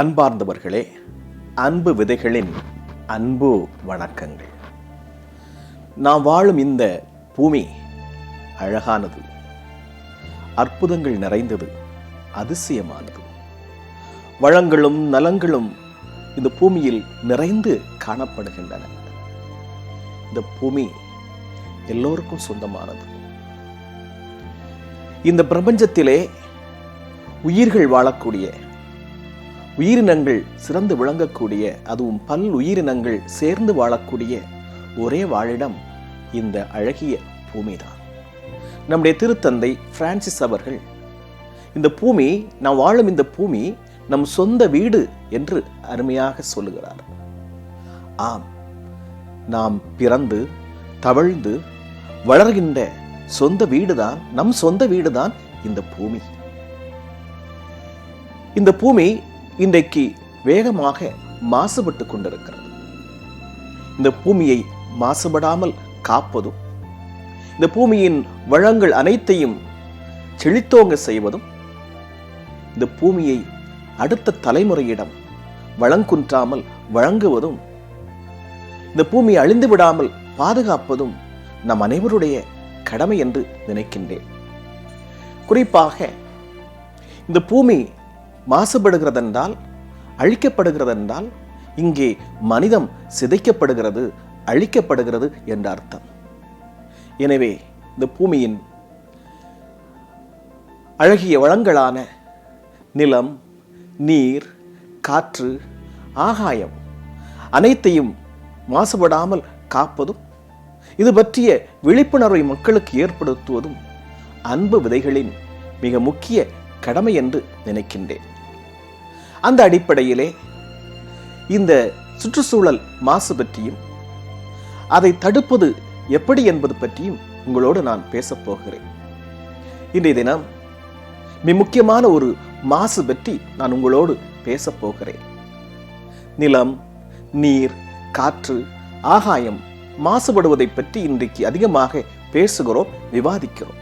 அன்பார்ந்தவர்களே அன்பு விதைகளின் அன்பு வணக்கங்கள். நாம் வாழும் இந்த பூமி அழகானது அற்புதங்கள் நிறைந்தது அதிசயமானது. வளங்களும் நலங்களும் இந்த பூமியில் நிறைந்து காணப்படுகின்றன. இந்த பூமி எல்லோருக்கும் சொந்தமானது. இந்த பிரபஞ்சத்திலே உயிர்கள் வாழக்கூடிய உயிரினங்கள் சிறந்து விளங்கக்கூடிய அதுவும் பல் உயிரினங்கள் சேர்ந்து வாழக்கூடிய ஒரே வாழிடம் இந்த அழகிய பூமிதான். நம்முடைய திருத்தந்தை பிரான்சிஸ் அவர்கள் இந்த பூமி நாம் வாழும் இந்த பூமி நம் சொந்த வீடு என்று அருமையாக சொல்லுகிறார். ஆம் நாம் பிறந்து தவழ்ந்து வளர்கின்ற சொந்த வீடுதான் நம் சொந்த வீடுதான் இந்த பூமி. இந்த பூமி இன்றைக்கு வேகமாக மாசுபட்டு கொண்டிருக்கிறது. இந்த பூமியை மாசுபடாமல் காப்பதும் இந்த பூமியின் வளங்கள் அனைத்தையும் செழித்தோங்க செய்வதும் இந்த பூமியை அடுத்த தலைமுறையிடம் வளங்குன்றாமல் வழங்குவதும் இந்த பூமி அழிந்து விடாமல் பாதுகாப்பதும் நம் அனைவருடைய கடமை என்று நினைக்கின்றேன். குறிப்பாக இந்த பூமி மாசுபடுகிறதென்றால் அழிக்கப்படுகிறதென்றால் இங்கே மனிதம் சிதைக்கப்படுகிறது அழிக்கப்படுகிறது என்ற அர்த்தம். எனவே இந்த பூமியின் அழகிய வளங்களான நிலம் நீர் காற்று ஆகாயம் அனைத்தையும் மாசுபடாமல் காப்பதும் இது பற்றிய விழிப்புணர்வை மக்களுக்கு ஏற்படுத்துவதும் அன்பு விதைகளின் மிக முக்கிய கடமை என்று நினைக்கின்றேன். அந்த அடிப்படையிலே இந்த சுற்றுச்சூழல் மாசு பற்றியும் அதை தடுப்பது எப்படி என்பது பற்றியும் உங்களோடு நான் பேசப் போகிறேன். இன்றைய தினம் மிக முக்கியமான ஒரு மாசு பற்றி நான் உங்களோடு பேசப் போகிறேன். நிலம் நீர் காற்று ஆகாயம் மாசுபடுவதை பற்றி இன்றைக்கு அதிகமாக பேசுகிறோம் விவாதிக்கிறோம்.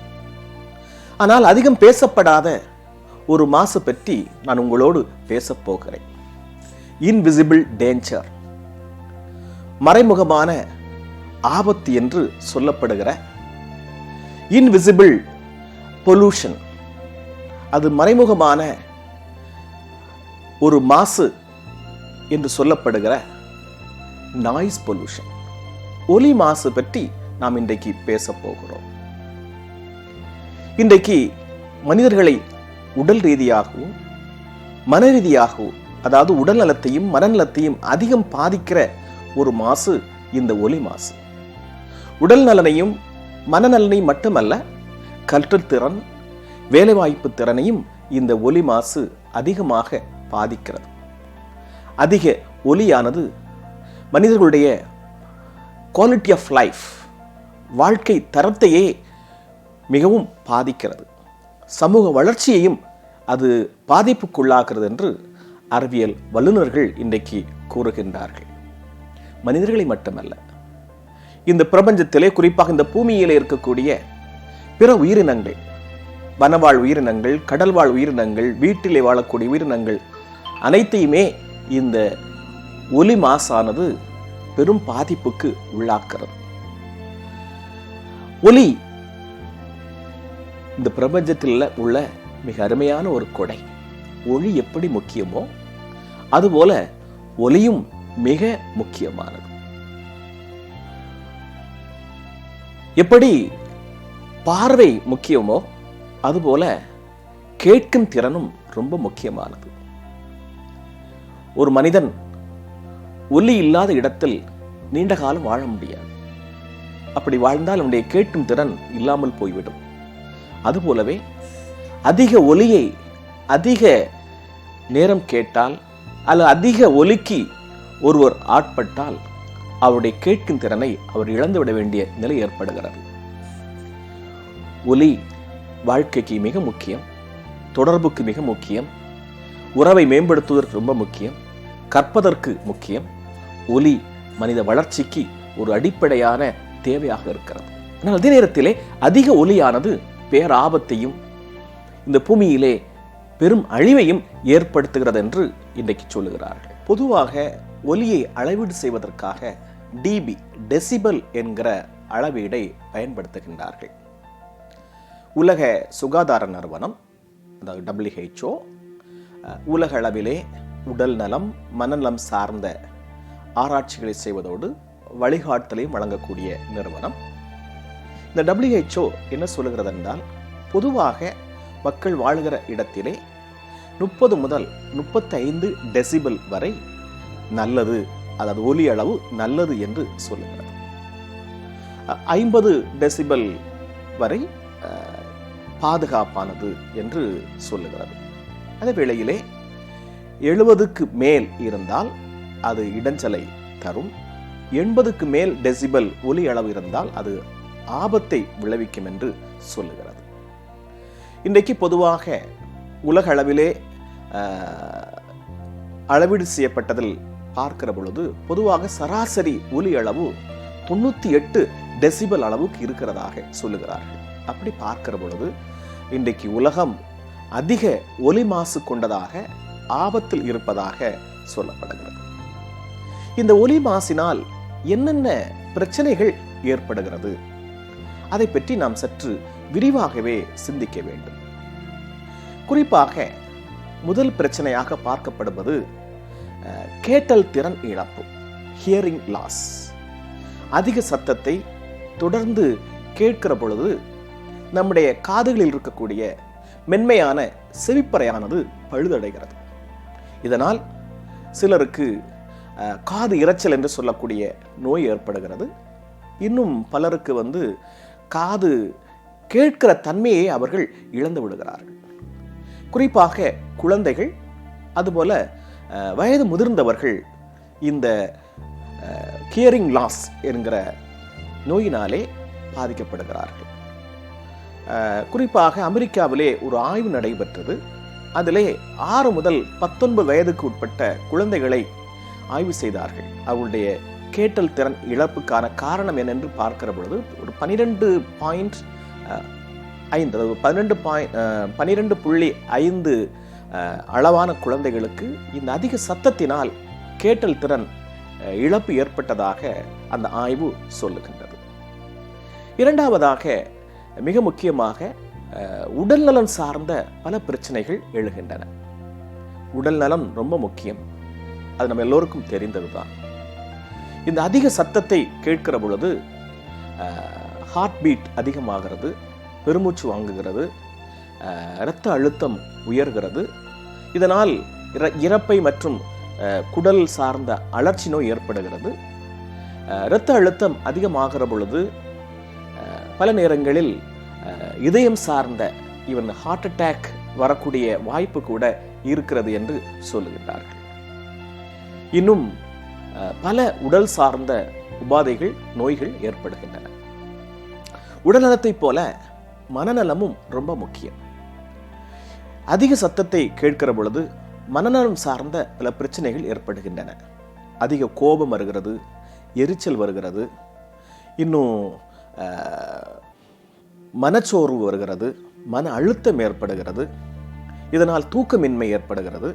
ஆனால் அதிகம் பேசப்படாத ஒரு மாசு பற்றி நான் உங்களோடு பேசப் போகிறேன். இன்விசிபிள் டேஞ்சர் மறைமுகமான ஆபத்து என்று சொல்லப்படுகிற இன்விசிபிள் பொல்யூஷன் அது மறைமுகமான ஒரு மாசு என்று சொல்லப்படுகிற நாய்ஸ் பொல்யூஷன் ஒலி மாசு பற்றி நாம் இன்றைக்கு பேச போகிறோம். இன்றைக்கு மனிதர்களை உடல் ரீதியாகவும் மன ரீதியாகவும் அதாவது உடல் நலத்தையும் மனநலத்தையும் அதிகம் பாதிக்கிற ஒரு மாசு இந்த ஒலி மாசு. உடல் நலனையும் மனநலனையும் மட்டுமல்ல கற்றல் வேலைவாய்ப்பு திறனையும் இந்த ஒலி மாசு அதிகமாக பாதிக்கிறது. அதிக ஒலியானது மனிதர்களுடைய குவாலிட்டி ஆஃப் லைஃப் வாழ்க்கை தரத்தையே மிகவும் பாதிக்கிறது. சமூக வளர்ச்சியையும் அது பாதிப்புக்குள்ளாகிறது என்று அறிவியல் வல்லுநர்கள் இன்றைக்கு கூறுகின்றார்கள். மனிதர்களை மட்டுமல்ல இந்த பிரபஞ்சத்திலே குறிப்பாக இந்த பூமியிலே இருக்கக்கூடிய பிற உயிரினங்கள் வனவாழ் உயிரினங்கள் கடல்வாழ் உயிரினங்கள் வீட்டிலே வாழக்கூடிய உயிரினங்கள் அனைத்தையுமே இந்த ஒலி மாசானது பெரும் பாதிப்புக்கு உள்ளாக்கிறது. ஒலி இந்த பிரபஞ்சத்தில் உள்ள மிக அருமையான ஒரு கொடை. ஒளி எப்படி முக்கியமோ அதுபோல ஒலியும் மிக முக்கியமானது. எப்படி பார்வை முக்கியமோ அதுபோல கேட்கும் திறனும் ரொம்ப முக்கியமானது. ஒரு மனிதன் ஒலி இல்லாத இடத்தில் நீண்ட காலம் வாழ முடியாது. அப்படி வாழ்ந்தால் அவனுடைய கேட்கும் திறன் இல்லாமல் போய்விடும். அதுபோலவே அதிக ஒலியை அதிக நேரம் கேட்டால் அல்லது அதிக ஒலிக்கு ஒருவர் ஆட்பட்டால் அவருடைய கேட்கும் திறனை அவர் இழந்துவிட வேண்டிய நிலை ஏற்படுகிறது. ஒலி வாழ்க்கைக்கு மிக முக்கியம் தொடர்புக்கு மிக முக்கியம் உறவை மேம்படுத்துவதற்கு ரொம்ப முக்கியம் கற்பதற்கு முக்கியம். ஒலி மனித வளர்ச்சிக்கு ஒரு அடிப்படையான தேவையாக இருக்கிறது. ஆனால் அதே நேரத்திலே அதிக ஒலியானது பேராபத்தையும் இந்த பூமியிலே பெரும் அழிவையும் ஏற்படுத்துகிறது என்று இன்றைக்கு சொல்லுகிறார்கள். பொதுவாக ஒலியை அளவீடு செய்வதற்காக டிபி டெசிபல் என்கிற அளவீடை பயன்படுத்துகின்றார்கள். உலக சுகாதார நிறுவனம் அதாவது டபிள்யூஹெச்ஓ உலக அளவிலே உடல் நலம் மனநலம் சார்ந்த ஆராய்ச்சிகளை செய்வதோடு வழிகாட்டலையும் வழங்கக்கூடிய நிறுவனம். இந்த டபிள்யூஹெச்ஓ என்ன சொல்லுகிறது என்றால் பொதுவாக மக்கள் வாழ்கிற இடத்திலே முப்பது முதல் முப்பத்தைந்து டெசிபல் வரை நல்லது அதாவது ஒலி அளவு நல்லது என்று சொல்லுகிறது. ஐம்பது டெசிபல் வரை பாதுகாப்பானது என்று சொல்லுகிறது. அதே வேளையிலே எழுபதுக்கு மேல் இருந்தால் அது இடைஞ்சலை தரும். எண்பதுக்கு மேல் டெசிபல் ஒலி அளவு இருந்தால் அது ஆபத்தை விளைவிக்கும் என்று சொல்லுகிறது. இன்றைக்கு பொதுவாக உலக அளவிலே அளவீடு செய்யப்பட்டதில் பார்க்கிற பொழுது பொதுவாக சராசரி ஒலி அளவு தொண்ணூற்றி எட்டு டெசிபல் அளவுக்கு இருக்கிறதாக சொல்லுகிறார்கள். அப்படி பார்க்கிற பொழுது இன்றைக்கு உலகம் அதிக ஒலி மாசு கொண்டதாக ஆபத்தில் இருப்பதாக சொல்லப்படுகிறது. இந்த ஒலி மாசினால் என்னென்ன பிரச்சனைகள் ஏற்படுகிறது? அதை பற்றி நாம் சற்று விரிவாகவே சிந்திக்க வேண்டும். குறிப்பாக முதல் பிரச்சனையாக பார்க்கப்படுவது கேட்டல் திறன் இழப்பு ஹியரிங் லாஸ் அதிக சத்தத்தை தொடர்ந்து கேட்கிற பொழுது நம்முடைய காதுகளில் இருக்கக்கூடிய மென்மையான செவிப்பறையானது பழுதடைகிறது. இதனால் சிலருக்கு காது இரைச்சல் என்று சொல்லக்கூடிய நோய் ஏற்படுகிறது. இன்னும் பலருக்கு வந்து காது கேட்கிற தன்மையை அவர்கள் இழந்து விடுகிறார்கள். குறிப்பாக குழந்தைகள் அதுபோல் வயது முதிர்ந்தவர்கள் இந்த கியரிங் லாஸ் என்கிற நோயினாலே பாதிக்கப்படுகிறார்கள். குறிப்பாக அமெரிக்காவிலே ஒரு ஆய்வு நடைபெற்றது. அதிலே ஆறு முதல் பத்தொன்பது வயதுக்கு உட்பட்ட குழந்தைகளை ஆய்வு செய்தார்கள். அவருடைய கேட்டல் திறன் இழப்புக்கான காரணம் என்னென்று பார்க்கிற பொழுது ஒரு பனிரெண்டு பாயிண்ட் ஐந்து அதாவது பன்னெண்டு பாயிண்ட் பன்னிரெண்டு புள்ளி ஐந்து அளவான குழந்தைகளுக்கு இந்த அதிக சத்தத்தினால் கேட்டல் திறன் இழப்பு ஏற்பட்டதாக அந்த ஆய்வு சொல்லுகின்றது. இரண்டாவதாக மிக முக்கியமாக அஹ், உடல்நலம் சார்ந்த பல பிரச்சனைகள் எழுகின்றன. உடல் நலம் ரொம்ப முக்கியம். அது நம்ம எல்லோருக்கும் தெரிந்ததுதான். இந்த அதிக சத்தத்தை கேட்கிற பொழுது ஹார்ட் பீட் அதிகமாகிறது. பெருமூச்சு வாங்குகிறது இரத்த அழுத்தம் உயர்கிறது. இதனால் இற- இறப்பை மற்றும் குடல் சார்ந்த அழற்சி நோய் ஏற்படுகிறது. இரத்த அழுத்தம் அதிகமாகிற பொழுது பல நேரங்களில் இதயம் சார்ந்த ஈவன் ஹார்ட் அட்டாக் வரக்கூடிய வாய்ப்பு கூட இருக்கிறது என்று சொல்லுகின்றார்கள். இன்னும் பல உடல் சார்ந்த உபாதைகள் நோய்கள் ஏற்படுகின்றன. உடல்நலத்தைப் போல மனநலமும் ரொம்ப முக்கியம். அதிக சத்தத்தை கேட்கிற பொழுது மனநலம் சார்ந்த பல பிரச்சனைகள் ஏற்படுகின்றன. அதிக கோபம் வருகிறது எரிச்சல் வருகிறது இன்னும் மனச்சோர்வு வருகிறது மன அழுத்தம் ஏற்படுகிறது இதனால் தூக்கமின்மை ஏற்படுகிறது.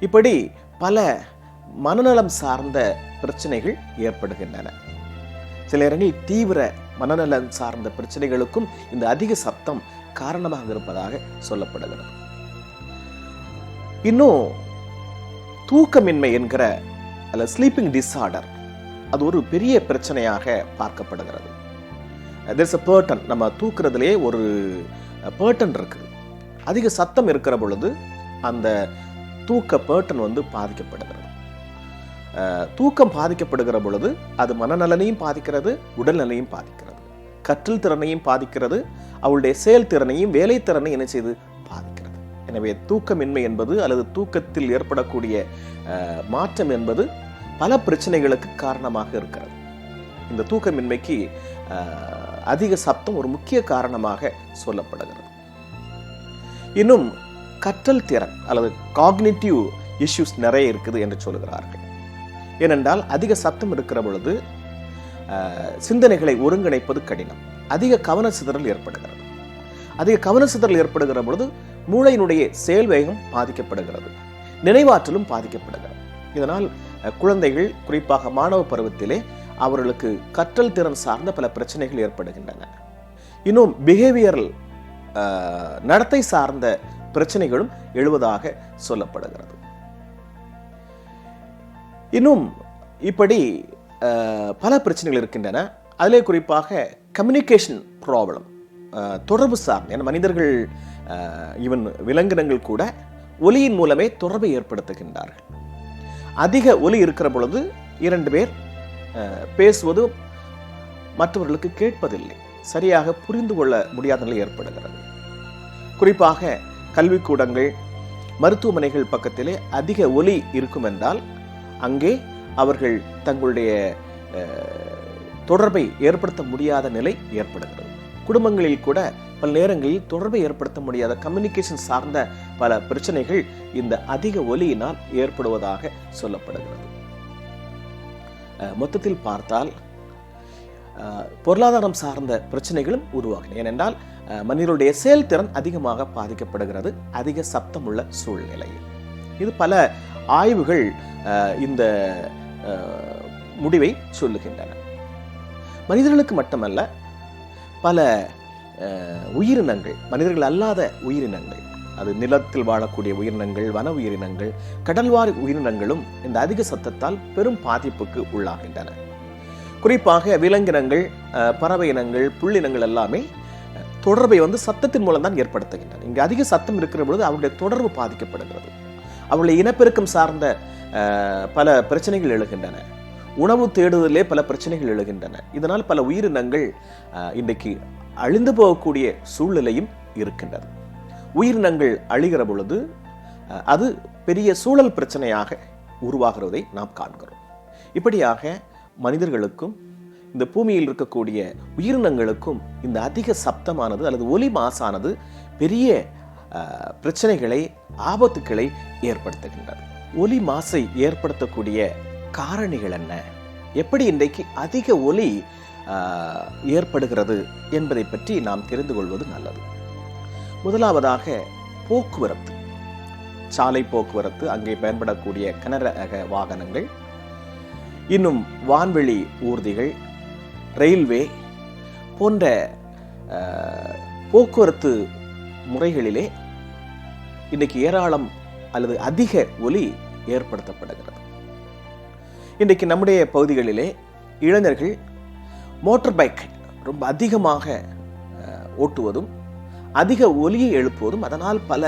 இப்படி பல மனநலம் சார்ந்த பிரச்சனைகள் ஏற்படுகின்றன. சில இடங்களில் தீவிர மனநலம் சார்ந்த பிரச்சனைகளுக்கும் இந்த அதிக சத்தம் காரணமாக இருப்பதாக சொல்லப்படுகிறது. இன்னும் தூக்கமின்மை என்கிற அல்ல ஸ்லீப்பிங் டிஸார்டர் அது ஒரு பெரிய பிரச்சனையாக பார்க்கப்படுகிறது. தெர்ஸ் அ பேர்டன் நம்ம தூக்குறதுலேயே ஒரு பேர்டன் இருக்குது. அதிக சத்தம் இருக்கிற பொழுது அந்த தூக்க பேர்டன் வந்து பாதிக்கப்படுகிறது. தூக்கம் பாதிக்கப்படுகிற பொழுது அது மனநலனையும் பாதிக்கிறது உடல்நலையும் பாதிக்கிறது. கற்றல் திறனையும் பாதிக்கிறது அவளுடைய செயல்திறனையும் திறனை என்ன செய்து? பாதிக்கிறது. எனவே தூக்கமின்மை என்பது அல்லது தூக்கத்தில் ஏற்படக்கூடிய மாற்றம் என்பது பல பிரச்சனைகளுக்கு காரணமாக இருக்கிறது. இந்த தூக்கமின்மைக்கு அதிக சப்தம் ஒரு முக்கிய காரணமாக சொல்லப்படுகிறது. இன்னும் கற்றல் திறன் அல்லது காக்னிட்டிவ் இஷ்யூஸ் நிறைய இருக்குது என்று சொல்கிறார்கள். ஏனென்றால் அதிக சத்தம் இருக்கிற பொழுது சிந்தனைகளை ஒருங்கிணைப்பது கடினம். அதிக கவன சிதறல் ஏற்படுகிறது. அதிக கவன சிதறல் ஏற்படுகிற பொழுது மூளையினுடைய செயல் வேகம் பாதிக்கப்படுகிறது. நினைவாற்றலும் பாதிக்கப்படுகிறது. இதனால் குழந்தைகள் குறிப்பாக மாணவ பருவத்திலே அவர்களுக்கு கற்றல் திறன் சார்ந்த பல பிரச்சனைகள் ஏற்படுகின்றன. இன்னும் பிஹேவியரல் நடத்தை சார்ந்த பிரச்சனைகளும் எழுவதாக சொல்லப்படுகிறது. இன்னும் இப்படி பல பிரச்சனைகள் இருக்கின்றன. அதிலே குறிப்பாக கம்யூனிகேஷன் ப்ராப்ளம் தொடர்பு சார்ந்த ஏன்னா மனிதர்கள் ஈவன் விலங்கினங்கள் கூட ஒலியின் மூலமே தொடர்பை ஏற்படுத்துகின்றார்கள். அதிக ஒலி இருக்கிற பொழுது இரண்டு பேர் பேசுவதும் பேசுவது மற்றவர்களுக்கு கேட்பதில்லை. சரியாக புரிந்து கொள்ள முடியாத நிலை ஏற்படுகிறது. குறிப்பாக கல்விக்கூடங்கள் மருத்துவமனைகள் பக்கத்திலே அதிக ஒலி இருக்கும் என்றால் அங்கே அவர்கள் தங்களுடைய தொடர்பை ஏற்படுத்த முடியாத நிலை ஏற்படுகிறது. குடும்பங்களில் கூட பல நேரங்களில் தொடர்பை ஏற்படுத்த முடியாத கம்யூனிகேஷன் சார்ந்த பல பிரச்சனைகள் இந்த அதிக ஒலியினால் ஏற்படுவதாக சொல்லப்படுகிறது. அஹ், மொத்தத்தில் பார்த்தால் அஹ், பொருளாதாரம் சார்ந்த பிரச்சனைகளும் உருவாகும் ஏனென்றால் அஹ், மனிதனுடைய செயல்திறன் அதிகமாக பாதிக்கப்படுகிறது அதிக சப்தமுள்ள சூழ்நிலையில். இது பல ஆய்வுகள் இந்த முடிவை சொல்லுகின்றன. மனிதர்களுக்கு மட்டுமல்ல பல உயிரினங்கள் மனிதர்கள் அல்லாத உயிரினங்கள் அது நிலத்தில் வாழக்கூடிய உயிரினங்கள் வன உயிரினங்கள் கடல்வாழ் உயிரினங்களும் இந்த அதிக சத்தத்தால் பெரும் பாதிப்புக்கு உள்ளாகின்றன. குறிப்பாக விலங்கினங்கள் பறவை இனங்கள் புள்ளினங்கள் எல்லாமே தொடர்பை வந்து சத்தத்தின் மூலம் தான் ஏற்படுத்துகின்றன. இங்கு அதிக சத்தம் இருக்கிற பொழுது அவருடைய தொடர்பு பாதிக்கப்படுகிறது. அவர்களை இனப்பெருக்கம் சார்ந்த பல பிரச்சனைகள் எழுகின்றன. உணவு தேடுதலே பல பிரச்சனைகள் எழுகின்றன. இதனால் பல உயிரினங்கள் இன்றைக்கு அழிந்து போகக்கூடிய சூழ்நிலையும் இருக்கின்றது. உயிரினங்கள் அழிகிற பொழுது அது பெரிய சூழல் பிரச்சனையாக உருவாகிறதை நாம் காண்கிறோம். இப்படியாக மனிதர்களுக்கும் இந்த பூமியில் இருக்கக்கூடிய உயிரினங்களுக்கும் இந்த அதிக சப்தமானது அல்லது ஒலி மாசானது பெரிய பிரச்சனைகளை ஆபத்துக்களை ஏற்படுத்துகின்றது. ஒலி மாசை ஏற்படுத்தக்கூடிய காரணிகள் என்ன? எப்படி இன்றைக்கு அதிக ஒலி ஏற்படுகிறது என்பதை பற்றி நாம் தெரிந்து கொள்வது நல்லது. முதலாவதாக போக்குவரத்து. சாலை போக்குவரத்து அங்கே பயன்படக்கூடிய கனரக வாகனங்கள் இன்னும் வான்வெளி ஊர்திகள் ரயில்வே போன்ற போக்குவரத்து முறைகளிலே இன்றைக்கு ஏராளம் அல்லது அதிக ஒலி ஏற்படுத்தப்படுகிறது. இன்றைக்கு நம்முடைய பகுதிகளிலே இளைஞர்கள் மோட்டார் பைக் ரொம்ப அதிகமாக ஓட்டுவதும் அதிக ஒலியை எழுப்புவதும் அதனால் பல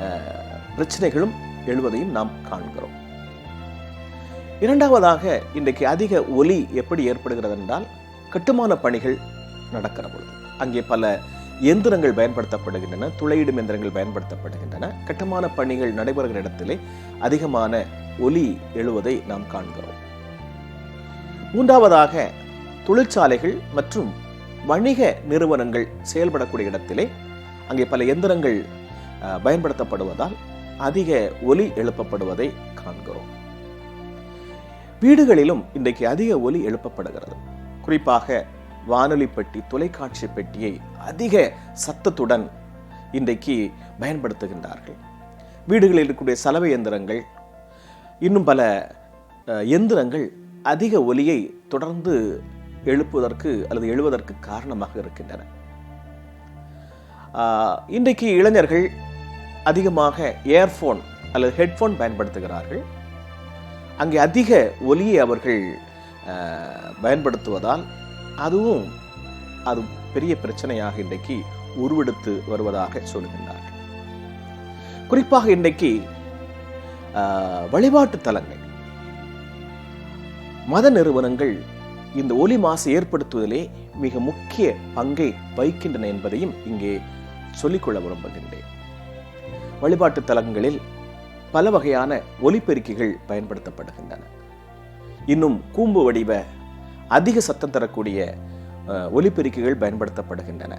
அஹ், பிரச்சனைகளும் எழுவதையும் நாம் காண்கிறோம். இரண்டாவதாக இன்றைக்கு அதிக ஒலி எப்படி ஏற்படுகிறது என்றால் கட்டுமான பணிகள் நடக்கிற பொழுது அங்கே பல எந்திரங்கள் பயன்படுத்தப்படுகின்றன துளையிடும் எந்திரங்கள் பயன்படுத்தப்படுகின்றன. கட்டுமான பணிகள் நடைபெறுகிற இடத்திலே அதிகமான ஒலி எழுவதை நாம் காண்கிறோம். மூன்றாவதாக தொழிற்சாலைகள் மற்றும் வணிக நிறுவனங்கள் செயல்படக்கூடிய இடத்திலே அங்கே பல எந்திரங்கள் பயன்படுத்தப்படுவதால் அதிக ஒலி எழுப்பப்படுவதை காண்கிறோம். வீடுகளிலும் இன்றைக்கு அதிக ஒலி எழுப்பப்படுகிறது. குறிப்பாக வானொலி பெட்டி தொலைக்காட்சி பெட்டியை அதிக சத்தத்துடன் இன்றைக்கு பயன்படுத்துகின்றார்கள். வீடுகளில் இருக்கக்கூடிய சலவை எந்திரங்கள் இன்னும் பல எந்திரங்கள் அதிக ஒலியை தொடர்ந்து எழுப்புவதற்கு அல்லது எழுவதற்கு காரணமாக இருக்கின்றன. ஆஹ், இன்றைக்கு இளைஞர்கள் அதிகமாக ஏர்ஃபோன் அல்லது ஹெட்ஃபோன் பயன்படுத்துகிறார்கள். அங்கே அதிக ஒலியை அவர்கள் ஆஹ், பயன்படுத்துவதால் அதுவும் அது பெரிய பிரச்சனையாக இன்றைக்கு உருவெடுத்து வருவதாக சொல்கின்றார்கள் குறிப்பாக இன்றைக்கு வழிபாட்டு தலங்கள் மத நிறுவனங்கள் இந்த ஒலி மாசு ஏற்படுத்துவதிலே மிக முக்கிய பங்கை வகிக்கின்றன என்பதையும் இங்கே சொல்லிக்கொள்ள விரும்புகின்றேன். வழிபாட்டு தலங்களில் பல வகையான ஒலிபெருக்கிகள் பயன்படுத்தப்படுகின்றன. இன்னும் கூம்பு வடிவ அதிக சத்தம் தரக்கூடிய ஒலிபெருக்கிகள் பயன்படுத்தப்படுகின்றன.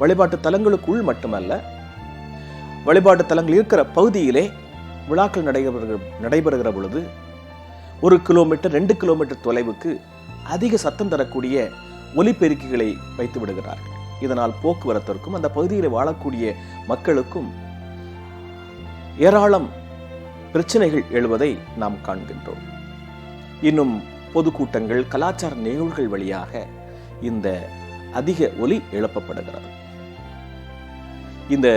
வழிபாட்டு தலங்களுக்குள் மட்டுமல்ல வழிபாட்டு தலங்கள் இருக்கிற பகுதியிலே விழாக்கள் நடைபெறுகிற நடைபெறுகிற பொழுது ஒரு கிலோமீட்டர் ரெண்டு கிலோமீட்டர் தொலைவுக்கு அதிக சத்தம் தரக்கூடிய ஒலிபெருக்கிகளை வைத்து விடுகிறார்கள். இதனால் போக்குவரத்திற்கும் அந்த பகுதியில் வாழக்கூடிய மக்களுக்கும் ஏராளம் பிரச்சனைகள் எழுவதை நாம் காண்கின்றோம். இன்னும் பொதுக்கூட்டங்கள் கலாச்சார நிகழ்வுகள் வழியாக இந்த அதிக ஒலி எழுப்பப்படுகிறது. இந்த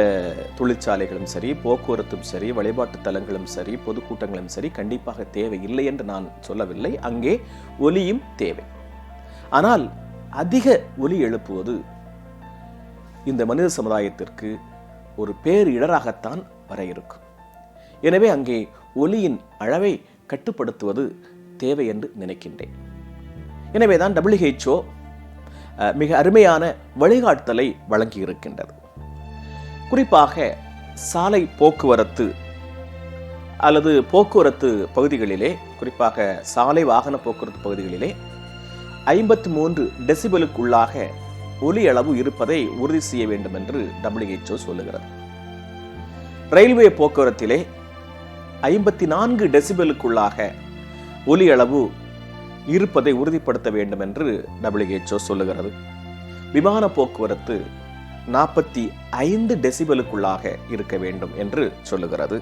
தொழிற்சாலைகளும் சரி போக்குவரத்தும் சரி வழிபாட்டு தலங்களும் சரி பொதுக்கூட்டங்களும் சரி கண்டிப்பாக தேவை இல்லை என்று நான் சொல்லவில்லை. அங்கே ஒலியும் தேவை. ஆனால் அதிக ஒலி எழுப்புவது இந்த மனித சமுதாயத்திற்கு ஒரு பேரிடராகத்தான் வர இருக்கும் எனவே அங்கே ஒலியின் அளவை கட்டுப்படுத்துவது தேவை என்று நினைக்கின்றேன். எனவே தான் டபிள்யூஹெச்ஓ மிக அருமையான வழிகாட்டுதலை வழங்கியிருக்கின்றது. குறிப்பாக சாலை போக்குவரத்து அல்லது போக்குவரத்து பகுதிகளிலே குறிப்பாக சாலை வாகன போக்குவரத்து பகுதிகளிலே ஐம்பத்தி மூன்று டெசிபலுக்குள்ளாக ஒலி அளவு இருப்பதை உறுதி செய்ய வேண்டும் என்று டபிள்யூஹெச்ஓ சொல்லுகிறது. ரயில்வே போக்குவரத்திலே ஐம்பத்தி நான்கு டெசிபலுக்குள்ளாக ஒலி அளவு இருப்பதை உறுதிப்படுத்த வேண்டும் என்று டபிள்யூஹெச்ஓ சொல்லுகிறது. விமான போக்குவரத்து நாற்பத்தி ஐந்து டெசிபலுக்குள்ளாக இருக்க வேண்டும் என்று சொல்லுகிறது.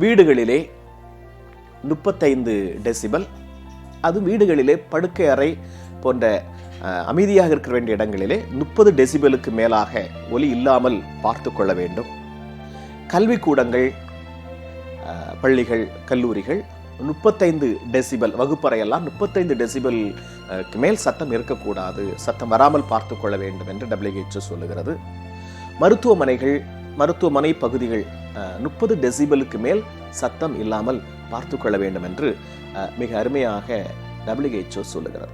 வீடுகளிலே முப்பத்தைந்து டெசிபல். அது வீடுகளிலே படுக்கை அறை போன்ற அமைதியாக இருக்க வேண்டிய இடங்களிலே முப்பது டெசிபலுக்கு மேலாக ஒலி இல்லாமல் பார்த்து கொள்ள வேண்டும். கல்விக்கூடங்கள் பள்ளிகள் கல்லூரிகள் முப்பத்தைந்து டெசிபல் வகுப்பறையெல்லாம் முப்பத்தைந்து டெசிபல் மேல் சத்தம் இருக்கக்கூடாது. சத்தம் வராமல் பார்த்து கொள்ள வேண்டும் என்று டபிள்யூஹெச்ஓ சொல்லுகிறது. மருத்துவமனைகள் மருத்துவமனை பகுதிகள் முப்பது டெசிபலுக்கு மேல் சத்தம் இல்லாமல் பார்த்து கொள்ள வேண்டும் என்று அஹ், மிக அருமையாக டபிள்யூஹெச்ஓ சொல்லுகிறது.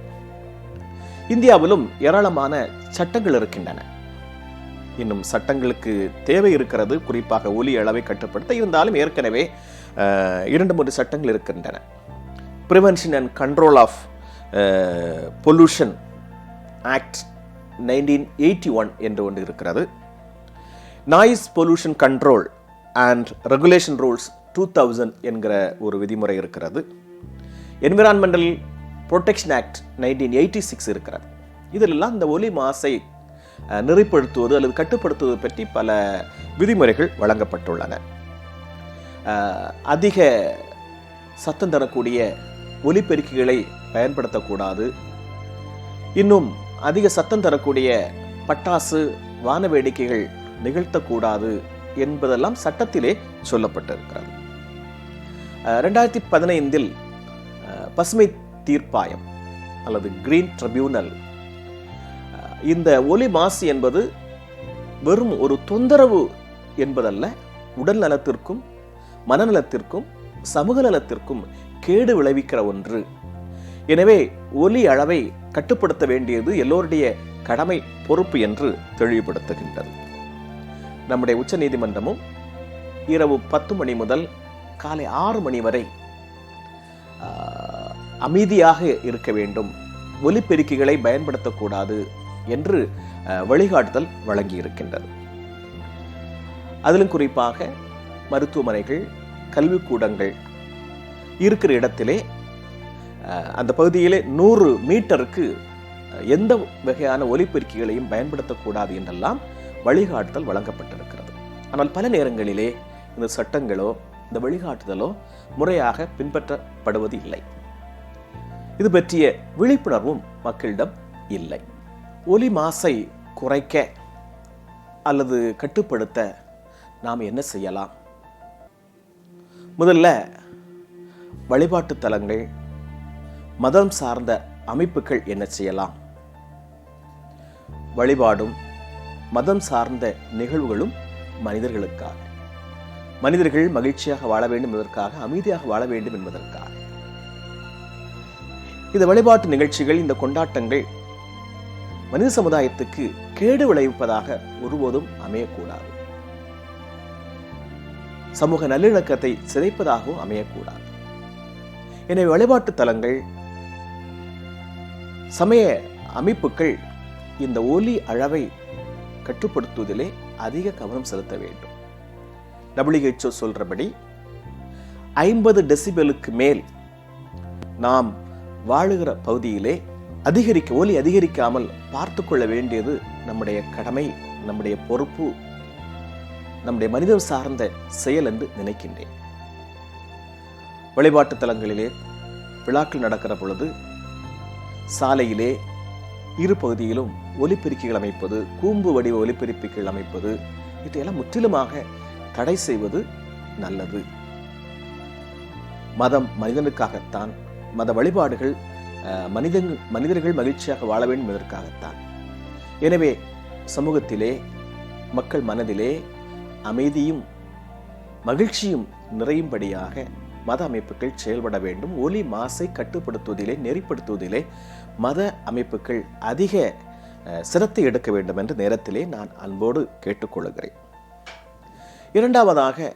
இந்தியாவிலும் ஏராளமான சட்டங்கள் இருக்கின்றன. இன்னும் சட்டங்களுக்கு தேவை இருக்கிறது குறிப்பாக ஒலி அளவை கட்டுப்படுத்த. இருந்தாலும் ஏற்கனவே இரண்டு மூன்று சட்டங்கள் இருக்கின்றன. Prevention and control of pollution act nineteen eighty one என்று ஒன்று இருக்கிறது. Noise pollution control and regulation rules two thousand என்கிற ஒரு விதிமுறை இருக்கிறது. Environmental protection act nineteen eighty six இருக்கிறது. இதிலெல்லாம் இந்த ஒலி மாசை நெறிப்படுத்துவது அல்லது கட்டுப்படுத்துவது பற்றி பல விதிமுறைகள் வழங்கப்பட்டுள்ளன. அதிக சத்தம் தரக்கூடிய ஒலிபெருக்கிகளை பயன்படுத்தக்கூடாது. இன்னும் அதிக சத்தம் தரக்கூடிய பட்டாசு வான வேடிக்கைகள் நிகழ்த்தக்கூடாது என்பதெல்லாம் சட்டத்திலே சொல்லப்பட்டிருக்கிறது. ரெண்டாயிரத்தி பதினைந்தில் பசுமை தீர்ப்பாயம் அல்லது கிரீன் ட்ரிபியூனல் இந்த ஒலி மாசு என்பது வெறும் ஒரு தொந்தரவு என்பதல்ல உடல் நலத்திற்கும் மனநலத்திற்கும் சமூக நலத்திற்கும் கேடு விளைவிக்கிற ஒன்று. எனவே ஒலி அளவை கட்டுப்படுத்த வேண்டியது எல்லோருடைய கடமை பொறுப்பு என்று தெளிவுபடுத்துகின்றது. நம்முடைய உச்ச நீதிமன்றமும் இரவு பத்து மணி முதல் காலை ஆறு மணி வரை ஆஹ், அமைதியாக இருக்க வேண்டும். ஒலிப்பெருக்கிகளை பயன்படுத்தக்கூடாது என்று வழிகாட்டுதல் வழங்கியிருக்கின்றது. அதிலும் குறிப்பாக மருத்துவமனைகள் கல்விக்கூடங்கள் இருக்கிற இடத்திலே அந்த பகுதியிலே நூறு மீட்டருக்கு எந்த வகையான ஒலிபெருக்கிகளையும் பயன்படுத்தக்கூடாது என்றெல்லாம் வழிகாட்டுதல் வழங்கப்பட்டிருக்கிறது. ஆனால் பல நேரங்களிலே இந்த சட்டங்களோ இந்த வழிகாட்டுதலோ முறையாக பின்பற்றப்படுவது இல்லை. இது பற்றிய விழிப்புணர்வும் மக்களிடம் இல்லை. ஒலி மாசை குறைக்க அல்லது கட்டுப்படுத்த நாம் என்ன செய்யலாம்? முதல்ல வழிபாட்டு தலங்கள் மதம் சார்ந்த அமைப்புகள் என்ன செய்யலாம்? வழிபாடும் மதம் சார்ந்த நிகழ்வுகளும் மனிதர்களுக்காக. மனிதர்கள் மகிழ்ச்சியாக வாழ வேண்டும் என்பதற்காக அமைதியாக வாழ வேண்டும் என்பதற்காக. இந்த வழிபாட்டு நிகழ்ச்சிகள் இந்த கொண்டாட்டங்கள் மனித சமுதாயத்துக்கு கேடு விளைவிப்பதாக ஒருபோதும் அமையக்கூடாது. சமூக நல்லிணக்கத்தை சிதைப்பதாகவும் அமையக்கூடாது. எனவே வழிபாட்டு தலங்கள் சமய அமைப்புகள் இந்த ஒலி அளவை கட்டுப்படுத்துவதிலே அதிக கவனம் செலுத்த வேண்டும். டபிள்யூஹெச்ஓ சொல்றபடி ஐம்பது டெசிபலுக்கு மேல் நாம் வாழுகிற பகுதியிலே அதிகரிக்க ஒலி அதிகரிக்காமல் பார்த்து கொள்ள வேண்டியது நம்முடைய கடமை நம்முடைய பொறுப்பு. நம்முடைய மனிதம் சார்ந்த செயல் என்று நினைக்கின்றேன். வழிபாட்டு தலங்களிலே விழாக்கள் நடக்கிற பொழுது சாலையிலே இரு பகுதியிலும் ஒலிபெருக்கிகள் அமைப்பது கூம்பு வடிவ ஒலிபெருப்பிகள் அமைப்பது இதையெல்லாம் முற்றிலுமாக தடை செய்வது நல்லது. மதம் மனிதனுக்காகத்தான் மத வழிபாடுகள் அஹ், மனிதன் மனிதர்கள் மகிழ்ச்சியாக வாழ வேண்டும் என்பதற்காகத்தான். எனவே சமூகத்திலே மக்கள் மனதிலே அமைதியும் மகிழ்ச்சியும் நிறையும்படியாக மத அமைப்புகள் செயல்பட வேண்டும். ஒலி மாசை கட்டுப்படுத்துவதிலே நெறிப்படுத்துவதிலே மத அமைப்புகள் அதிக சிரத்தை எடுக்க வேண்டும் என்ற நேரத்திலே நான் அன்போடு கேட்டுக்கொள்கிறேன். இரண்டாவதாக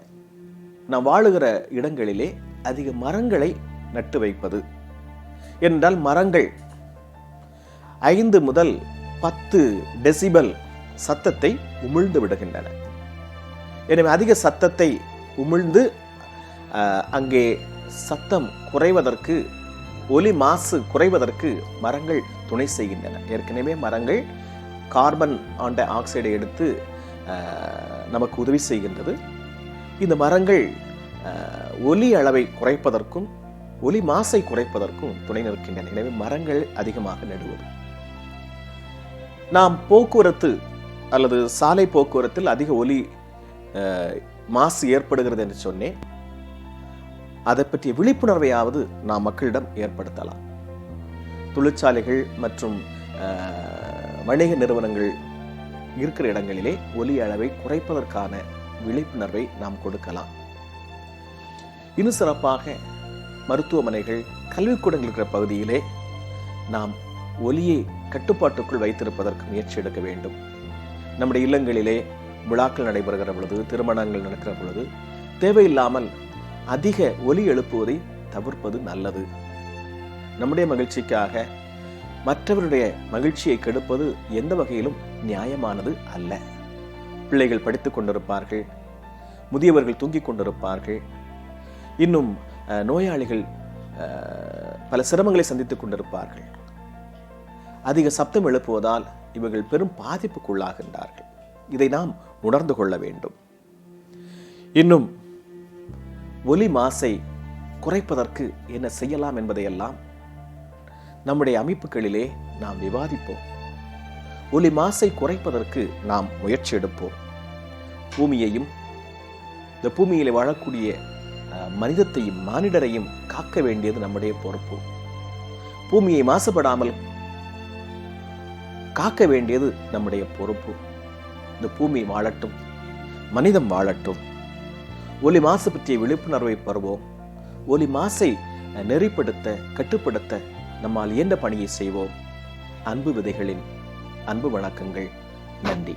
நாம் வாழுகிற இடங்களிலே அதிக மரங்களை நட்டு வைப்பது. என்றால் மரங்கள் ஐந்து முதல் பத்து டெசிபல் சத்தத்தை உமிழ்ந்து விடுகின்றன. எனவே அதிக சத்தத்தை உமிழ்ந்து அங்கே சத்தம் குறைவதற்கு ஒலி மாசு குறைவதற்கு மரங்கள் துணை செய்கின்றன. ஏற்கனவே மரங்கள் கார்பன் ஆண்ட ஆக்சைடை எடுத்து நமக்கு உதவி செய்கின்றது. இந்த மரங்கள் ஒலி அளவை குறைப்பதற்கும் ஒலி மாசை குறைப்பதற்கும் துணை நிற்கின்றன. எனவே மரங்கள் அதிகமாக நடுவது. நாம் போக்குவரத்து அல்லது சாலை போக்குவரத்தில் அதிக ஒலி மாசு ஏற்படுகிறது என்று சொன்னேன். அதை பற்றிய விழிப்புணர்வையாவது நாம் மக்களிடம் ஏற்படுத்தலாம். தொழிற்சாலைகள் மற்றும் வணிக நிறுவனங்கள் இருக்கிற இடங்களிலே ஒலி அளவை குறைப்பதற்கான விழிப்புணர்வை நாம் கொடுக்கலாம். இன்னும் சிறப்பாக மருத்துவமனைகள் கல்விக்கூடங்கள் இருக்கிற பகுதியிலே நாம் ஒலியை கட்டுப்பாட்டுக்குள் வைத்திருப்பதற்கு முயற்சி எடுக்க வேண்டும். நம்முடைய இல்லங்களிலே விழாக்கள் நடைபெறுகிற பொழுது திருமணங்கள் நடக்கிற பொழுது தேவையில்லாமல் அதிக ஒலி எழுப்புவதை தவிர்ப்பது நல்லது. நம்முடைய மகிழ்ச்சிக்காக மற்றவருடைய மகிழ்ச்சியை கெடுப்பது எந்த வகையிலும் நியாயமானது அல்ல. பிள்ளைகள் படித்துக் கொண்டிருப்பார்கள் முதியவர்கள் தூங்கிக் கொண்டிருப்பார்கள். இன்னும் அஹ், நோயாளிகள் பல சிரமங்களை சந்தித்துக் கொண்டிருப்பார்கள். அதிக சப்தம் எழுப்புவதால் இவர்கள் பெரும் பாதிப்புக்குள்ளாகின்றார்கள். இதை நாம் உணர்ந்து கொள்ள வேண்டும். இன்னும் ஒலி மாசை குறைப்பதற்கு என்ன செய்யலாம் என்பதையெல்லாம் நம்முடைய அமைப்புகளிலே நாம் விவாதிப்போம். ஒலி மாசை குறைப்பதற்கு நாம் முயற்சி எடுப்போம். பூமியையும் இந்த பூமியில் வாழக்கூடிய மனிதத்தையும் மானிடரையும் காக்க வேண்டியது நம்முடைய பொறுப்பு. பூமியை மாசுபடாமல் காக்க வேண்டியது நம்முடைய பொறுப்பு. இந்த பூமி வாழட்டும் மனிதம் வாழட்டும். ஒலி மாசு பற்றிய விழிப்புணர்வை பருவோம். ஒலி மாசை நெறிப்படுத்த கட்டுப்படுத்த நம்மால் இயன்ற பணியை செய்வோம். அன்பு விதைகளின் அன்பு வணக்கங்கள். நன்றி.